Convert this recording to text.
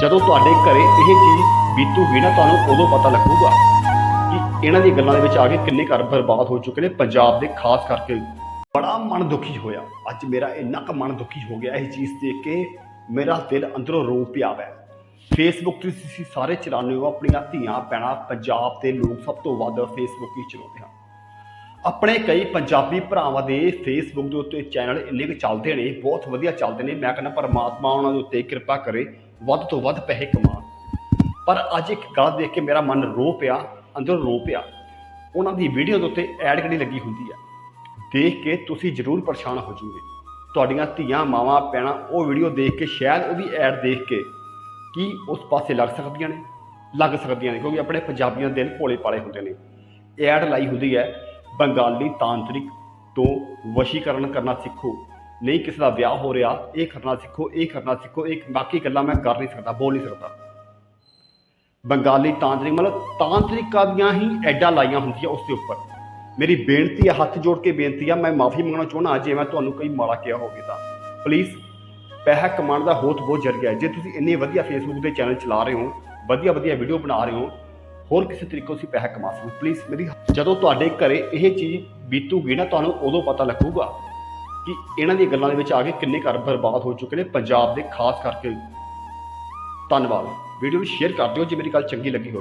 ਜਦੋਂ ਤੁਹਾਡੇ ਘਰੇ ਇਹ ਚੀਜ਼ ਬੀਤੂਗੀ ਨਾ, ਤੁਹਾਨੂੰ ਉਦੋਂ ਪਤਾ ਲੱਗੂਗਾ ਕਿ ਇਹਨਾਂ ਦੀਆਂ ਗੱਲਾਂ ਦੇ ਵਿੱਚ ਆ ਕੇ ਕਿੰਨੇ ਘਰ ਬਰਬਾਦ ਹੋ ਚੁੱਕੇ ਨੇ ਪੰਜਾਬ ਦੇ, ਖਾਸ ਕਰਕੇ। ਬੜਾ ਮਨ ਦੁਖੀ ਹੋਇਆ। ਅੱਜ ਮੇਰਾ ਇੰਨਾ ਕੁ ਮਨ ਦੁਖੀ ਹੋ ਗਿਆ ਇਹ ਚੀਜ਼ ਦੇਖ ਕੇ। ਮੇਰਾ ਦਿਲ ਅੰਦਰੋਂ ਰੋ ਪਿਆ ਵੈ। ਫੇਸਬੁੱਕ ਤੇ ਤੁਸੀਂ ਸਾਰੇ ਚਲਾਉਂਦੇ ਹੋ ਆਪਣੀਆਂ ਧੀਆਂ ਪੈਣਾ ਪੰਜਾਬ ਦੇ ਲੋਕ ਸਭ ਤੋਂ ਵੱਧ ਫੇਸਬੁੱਕ ਹੀ ਚਲਾਉਂਦੇ ਹਨ ਆਪਣੇ ਕਈ ਪੰਜਾਬੀ ਭਰਾਵਾਂ ਦੇ ਫੇਸਬੁੱਕ ਦੇ ਉੱਤੇ ਚੈਨਲ ਇੰਨੇ ਕੁ ਚੱਲਦੇ ਨੇ, ਬਹੁਤ ਵਧੀਆ ਚੱਲਦੇ ਨੇ। ਮੈਂ ਕਹਿੰਦਾ ਪਰਮਾਤਮਾ ਉਹਨਾਂ ਦੇ ਉੱਤੇ ਕਿਰਪਾ ਕਰੇ। ਵੱਧ ਤੋਂ ਵੱਧ ਪੈਸੇ ਕਮਾਉਣ ਪਰ ਅੱਜ ਇੱਕ ਗੱਲ ਦੇਖ ਕੇ ਮੇਰਾ ਮਨ ਰੋ ਪਿਆ, ਅੰਦਰੋਂ ਰੋ ਪਿਆ। ਉਹਨਾਂ ਦੀ ਵੀਡੀਓ ਦੇ ਉੱਤੇ ਐਡ ਕਿਹੜੀ ਲੱਗੀ ਹੁੰਦੀ ਹੈ ਦੇਖ ਕੇ ਤੁਸੀਂ ਜ਼ਰੂਰ ਪਰੇਸ਼ਾਨ ਹੋ ਜਾਓਗੇ। ਤੁਹਾਡੀਆਂ ਧੀਆਂ, ਮਾਵਾਂ ਪੈਣਾ ਉਹ ਵੀਡੀਓ ਦੇਖ ਕੇ, ਸ਼ਾਇਦ ਉਹਦੀ ਐਡ ਦੇਖ ਕੇ ਕੀ ਉਸ ਪਾਸੇ ਲੱਗ ਸਕਦੀਆਂ ਨੇ, ਲੱਗ ਸਕਦੀਆਂ ਨੇ, ਕਿਉਂਕਿ ਆਪਣੇ ਪੰਜਾਬੀਆਂ ਦੇ ਦਿਲ ਭੋਲੇ ਪਾਲੇ ਹੁੰਦੇ ਨੇ। ਐਡ ਲਾਈ ਹੁੰਦੀ ਹੈ, ਬੰਗਾਲੀ ਤਾਂਤਰਿਕ ਤੋਂ ਵਸ਼ੀਕਰਨ ਕਰਨਾ ਸਿੱਖੋ। ਨਹੀਂ ਕਿਸੇ ਦਾ ਵਿਆਹ ਹੋ ਰਿਹਾ, ਇਹ ਕਰਨਾ ਸਿੱਖੋ, ਇਹ ਕਰਨਾ ਸਿੱਖੋ, ਇਹ ਬਾਕੀ ਗੱਲਾਂ ਮੈਂ ਕਰ ਨਹੀਂ ਸਕਦਾ, ਬੋਲ ਨਹੀਂ ਸਕਦਾ। ਬੰਗਾਲੀ ਤਾਂਤਰਿਕ, ਮਤਲਬ ਤਾਂਤਰਿਕਾਂ ਦੀਆਂ ਹੀ ਐਡਾਂ ਲਾਈਆਂ ਹੁੰਦੀਆਂ ਉਸ ਦੇ ਉੱਪਰ। ਮੇਰੀ ਬੇਨਤੀ ਹੈ ਹੱਥ ਜੋੜ ਕੇ ਬੇਨਤੀ ਆ, ਮੈਂ ਮਾਫੀ ਮੰਗਣਾ ਚਾਹੁੰਦਾ ਜੇ ਮੈਂ ਤੁਹਾਨੂੰ ਕੋਈ ਮਾੜਾ ਕਿਹਾ ਹੋਵੇ ਤਾਂ। ਪਲੀਜ਼ ਪੈਸਾ ਕਮਾਉਣ ਦਾ ਹੋਤ ਬਹੁਤ ਜ਼ਰੀਆ ਹੈ। ਜੇ ਤੁਸੀਂ ਇੰਨੇ ਵਧੀਆ ਫੇਸਬੁੱਕ ਦੇ ਚੈਨਲ ਚਲਾ ਰਹੇ ਹੋ, ਵਧੀਆ ਵਧੀਆ ਵੀਡੀਓ ਬਣਾ ਰਹੇ ਹੋ, ਹੋਰ ਕਿਸੇ ਤਰੀਕੇ ਤੁਸੀਂ ਪੈਸਾ ਕਮਾ ਸਕੋ ਪਲੀਜ਼ ਮੇਰੀ ਜਦੋਂ ਤੁਹਾਡੇ ਘਰੇ ਇਹ ਚੀਜ਼ ਬੀਤੂਗੀ ਨਾ, ਤੁਹਾਨੂੰ ਉਦੋਂ ਪਤਾ ਲੱਗੂਗਾ। ਕਿ ਇਹਨਾਂ ਦੀਆਂ ਗੱਲਾਂ ਦੇ ਵਿੱਚ ਆ ਕੇ ਕਿੰਨੇ ਘਰ ਬਰਬਾਦ ਹੋ ਚੁੱਕੇ ਨੇ, ਪੰਜਾਬ ਦੇ ਖਾਸ ਕਰਕੇ ਧੰਨਵਾਦ। ਵੀਡੀਓ ਨੂੰ ਸ਼ੇਅਰ ਕਰ ਦਿਓ ਜੇ ਮੇਰੀ ਗੱਲ ਚੰਗੀ ਲੱਗੀ ਹੋਵੇ।